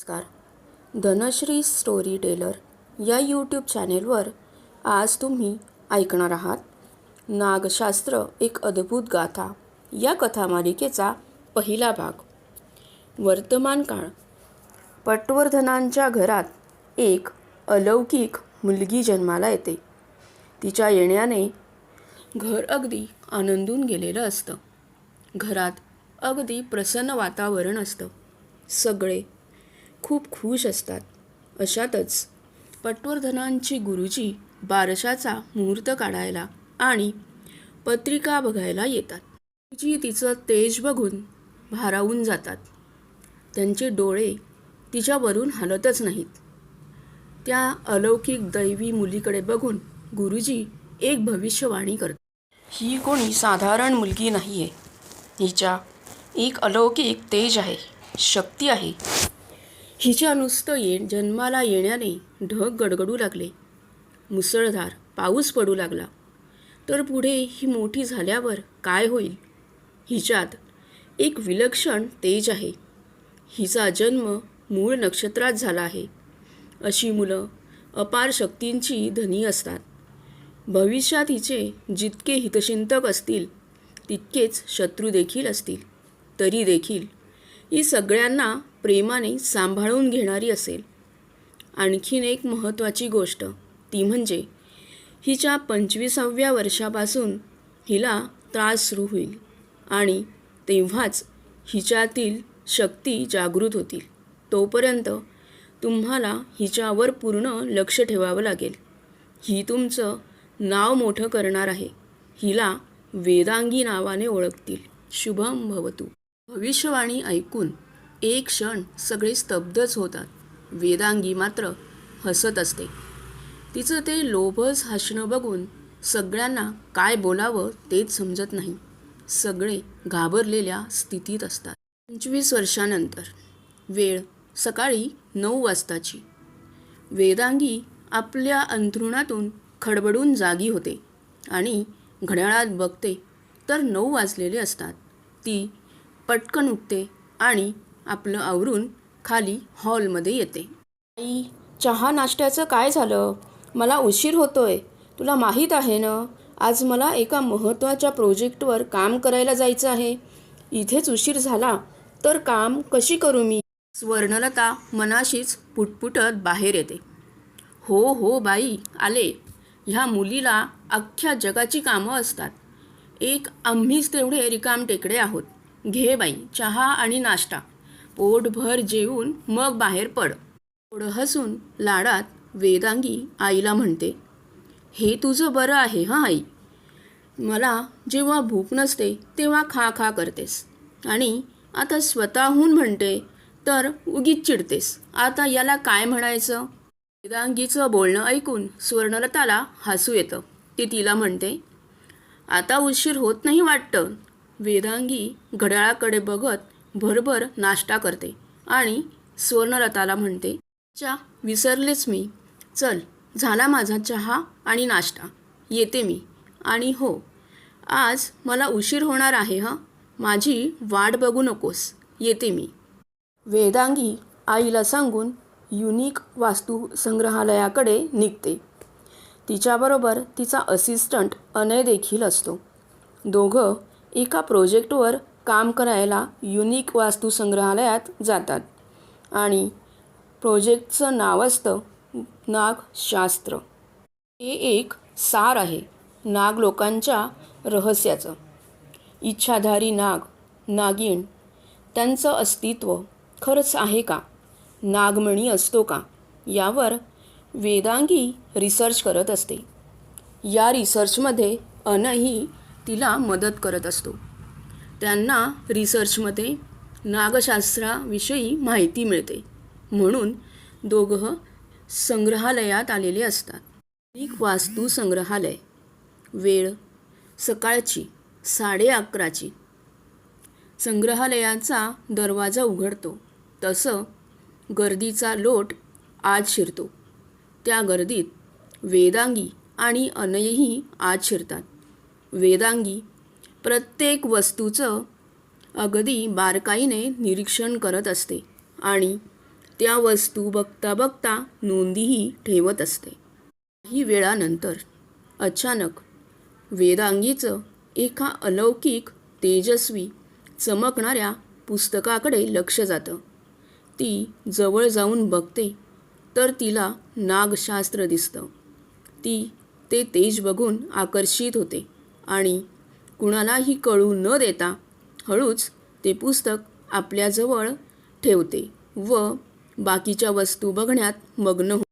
नमस्कार. Dhanashree story teller या YouTube चॅनेलवर आज तुम्ही ऐकणार आहात नागशास्त्र एक अद्भुत गाथा. या कथामालिकेचा पहिला भाग. वर्तमान काळ. पटवर्धनांच्या घरात एक अलौकिक मुलगी जन्माला येते. तिच्या येण्याने घर अगदी आनंदून गेलेलं असतं. घरात अगदी प्रसन्न वातावरण असतं. सगळे खूप खुश असतात. अशातच पटवर्धनांची गुरुजी बारशाचा मुहूर्त काढायला आणि पत्रिका बघायला येतात. गुरुजी तिचं तेज बघून भारावून जातात. त्यांचे डोळे तिच्यावरून हलतच नाहीत. त्या अलौकिक दैवी मुलीकडे बघून गुरुजी एक भविष्यवाणी करतात. ही कोणी साधारण मुलगी नाही आहे हिच्या एक अलौकिक तेज आहे शक्ती आहे. हिच्या नुसतं ये जन्माला येण्याने ढग गडगडू लागले. मुसळधार पाऊस पडू लागला. तर पुढे ही मोठी झाल्यावर काय होईल? हिच्यात एक विलक्षण तेज आहे. हिचा जन्म मूळ नक्षत्रात झाला आहे. अशी मुलं अपार शक्तींची धनी असतात. भविष्यात हिचे जितके हितचिंतक असतील तितकेच शत्रू देखील असतील. तरी देखील ही सगळ्यांना प्रेमाने सांभाळून घेणारी असेल. आणखीन एक महत्त्वाची गोष्ट ती म्हणजे हिच्या पंचवीसाव्या वर्षापासून हिला त्रास सुरू होईल आणि तेव्हाच हिच्यातील शक्ती जागृत होतील. तोपर्यंत तुम्हाला हिच्यावर पूर्ण लक्ष ठेवावं लागेल. ही तुमचं नाव मोठं करणार आहे. हिला वेदांगी नावाने ओळखतील. शुभम भवतू. भविष्यवाणी ऐकून एक क्षण सगळे स्तब्धच होतात. वेदांगी मात्र हसत असते. तिचं ते लोभस हसणं बघून सगळ्यांना काय बोलावं तेच समजत नाही. सगळे घाबरलेल्या स्थितीत असतात. पंचवीस वर्षानंतर. वेळ. सकाळी नऊ वाजताची. वेदांगी आपल्या अंथरुणातून खडबडून जागी होते आणि घड्याळात बघते तर नऊ वाजलेले असतात. ती पटकन उठते आणि आपलं आवरून खाली हॉलमध्ये येते. आई चहा नाश्त्याचं काय झालं? मला उशीर होतोय. तुला माहीत आहे ना आज मला एका महत्त्वाच्या प्रोजेक्टवर काम करायला जायचं आहे. इथेच उशीर झाला. तर काम कशी करू मी? स्वर्णलता मनाशीच पुटपुटत बाहेर येते. हो हो बाई आले. ह्या मुलीला अख्ख्या जगाची कामं असतात. एक आम्हीच तेवढे रिकाम टेकडे आहोत. घे बाई चहा आणि नाश्ता. पोटभर जेवून मग बाहेर पड. थोडं हसून लाडात वेदांगी आईला म्हणते हे तुझं बरं आहे हां आई. मला जेव्हा भूक नसते तेव्हा खा खा करतेस. आणि आता स्वतःहून म्हणते तर उगीच चिडतेस. आता याला काय म्हणायचं? वेदांगीचं बोलणं ऐकून स्वर्णलताला हसू येतं. ती तिला म्हणते आता उशीर होत नाही वाटतं. वेदांगी घड्याळाकडे बघत भरभर नाश्ता करते आणि स्वर्णलताला म्हणते चा विसरलेच मी. चल झाला माझा चहा आणि नाश्ता. येते मी. आणि हो. आज मला उशीर होणार आहे हां? माझी वाट बघू नकोस. येते मी. वेदांगी आईला सांगून युनिक वास्तू संग्रहालयाकडे निघते. तिच्याबरोबर तिचा असिस्टंट अनय देखील असतो. दोघं एका प्रोजेक्टवर काम करायला युनिक वास्तू संग्रहालयात जातात. आणि प्रोजेक्टचं नाव असतं नागशास्त्र. हे एक सार आहे नाग लोकांच्या रहस्याचं. इच्छाधारी नाग नागिण त्यांचं अस्तित्व खरंच आहे का? नागमणी असतो का? यावर वेदांगी रिसर्च करत असते. या रिसर्चमध्ये अनही तिला मदत करत असतो. त्यांना रिसर्चमध्ये नागशास्त्राविषयी माहिती मिळते. म्हणून दोघं संग्रहालयात आलेले असतात. एक वास्तू संग्रहालय. वेळ. सकाळची. साडे अकराची. संग्रहालयाचा दरवाजा उघडतो. तसं गर्दीचा लोट आत शिरतो. त्या गर्दीत वेदांगी आणि अनयही आत शिरतात. वेदांगी प्रत्येक वस्तूचं अगदी बारकाईने निरीक्षण करत असते आणि त्या वस्तू बघता बघता नोंदीही ठेवत असते. काही वेळानंतर अचानक वेदांगीचं एका अलौकिक तेजस्वी चमकणाऱ्या पुस्तकाकडे लक्ष जातं. ती जवळ जाऊन बघते तर तिला नागशास्त्र दिसतं. ती ते तेज बघून आकर्षित होते आणि कुणालाही कळू न देता हळूच ते पुस्तक आपल्याजवळ ठेवते व बाकीच्या वस्तू बघण्यात मग्न हो